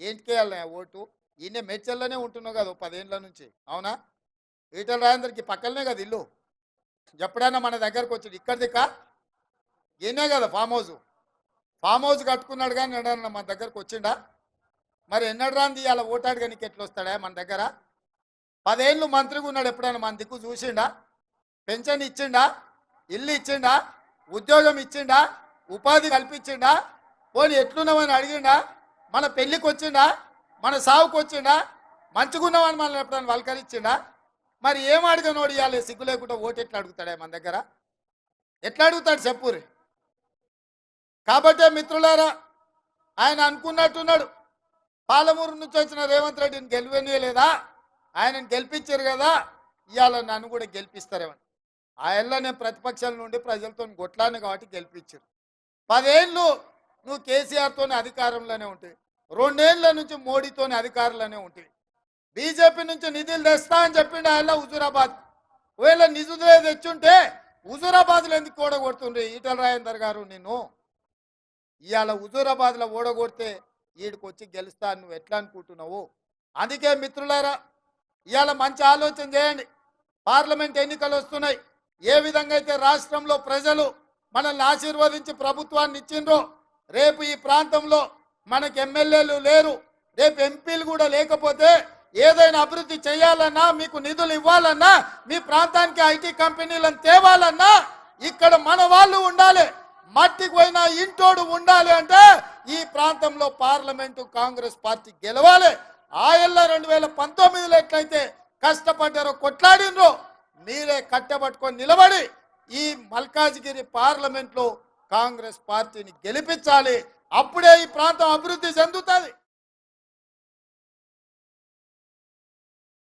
ఏంటికేయాలి vote? ఈయన మేడ్చల్లోనే ఉంటున్నావు కదా పదేళ్ళ నుంచి. అవునా? ఈటల రాజేందర్కి పక్కనే కదా ఇల్లు. ఎప్పుడైనా మన దగ్గరకు వచ్చాడు. ఇక్కడ దిక్క ఈయనే కదా ఫామ్ హౌస్. ఫామ్ హౌస్ కట్టుకున్నాడు కానీ ఎడన్నా మన దగ్గరకు వచ్చిండా? మరి ఎన్నడు రాంది అలా ఓటాడు కానీ ఎట్లా వస్తాడా మన దగ్గర? పదేళ్ళు మంత్రిగా ఉన్నాడు ఎప్పుడైనా మన దిక్కు చూసిండా? పెన్షన్ ఇచ్చిండా? ఇల్లు ఇచ్చిండా? ఉద్యోగం ఇచ్చిండా? ఉపాధి కల్పించిండా? పోనీ ఎట్లున్నామని అడిగిండా? మన పెళ్ళికి వచ్చిండా మన సావుకు వచ్చిండా మంచుకున్నామని మనల్ని ఎప్పుడైనా వలకరించిండా మరి ఏం అడగనోడు ఇవ్వాలి సిగ్గు లేకుండా ఓటు ఎట్లా అడుగుతాడే మన దగ్గర? ఎట్లా అడుగుతాడు చెప్పురి కాబట్టే మిత్రులారా ఆయన అనుకున్నట్టున్నాడు. పాలమూరు నుంచి వచ్చిన రేవంత్ రెడ్డిని గెలివనీయలేదా? ఆయనను గెలిపించారు కదా? ఇవాళ నన్ను కూడా గెలిపిస్తారేమని. ఆయనలో నేను ప్రతిపక్షాల నుండి ప్రజలతో కొట్లాను కాబట్టి గెలిపించారు పదేళ్ళు నువ్వు కేసీఆర్తోనే అధికారంలోనే ఉంటాయి రెండేళ్ళ నుంచి మోడీతోనే అధికారంలోనే ఉంటాయి బీజేపీ నుంచి నిధులు తెస్తా అని చెప్పిండు ఆయన హుజూరాబాద్. ఒకవేళ నిధులే తెచ్చుంటే హుజూరాబాద్లో ఎందుకు ఓడగొడుతుండ్రి ఈటల రాజేందర్ గారు నిన్ను? ఇవాళ హుజూరాబాద్లో ఓడగొడితే వీడికి వచ్చి గెలుస్తా నువ్వు ఎట్లా అనుకుంటున్నావు? అందుకే మిత్రులారా ఇవాళ మంచి ఆలోచన చేయండి. పార్లమెంట్ ఎన్నికలు వస్తున్నాయి. ఏ విధంగా అయితే రాష్ట్రంలో ప్రజలు మనల్ని ఆశీర్వదించి ప్రభుత్వాన్ని ఇచ్చిండ్రో రేపు ఈ ప్రాంతంలో మనకి ఎమ్మెల్యేలు లేరు. రేపు ఎంపీలు కూడా లేకపోతే ఏదైనా అభివృద్ధి చేయాలన్నా మీకు నిధులు ఇవ్వాలన్నా మీ ప్రాంతానికి ఐటీ కంపెనీలను తేవాలన్నా ఇక్కడ మన వాళ్ళు ఉండాలి. మట్టికి పోయిన ఇంటోడు ఉండాలి అంటే ఈ ప్రాంతంలో పార్లమెంటు కాంగ్రెస్ పార్టీ గెలవాలి. ఆయల్ల రెండు వేల పంతొమ్మిదిలో ఎట్లయితే కష్టపడ్డారో కొట్లాడినరో మీరే కట్టబట్టుకొని నిలబడి ఈ మల్కాజ్గిరి పార్లమెంట్లో కాంగ్రెస్ పార్టీని గెలిపించాలి. అప్పుడే ఈ ప్రాంతం అభివృద్ధి చెందుతుంది.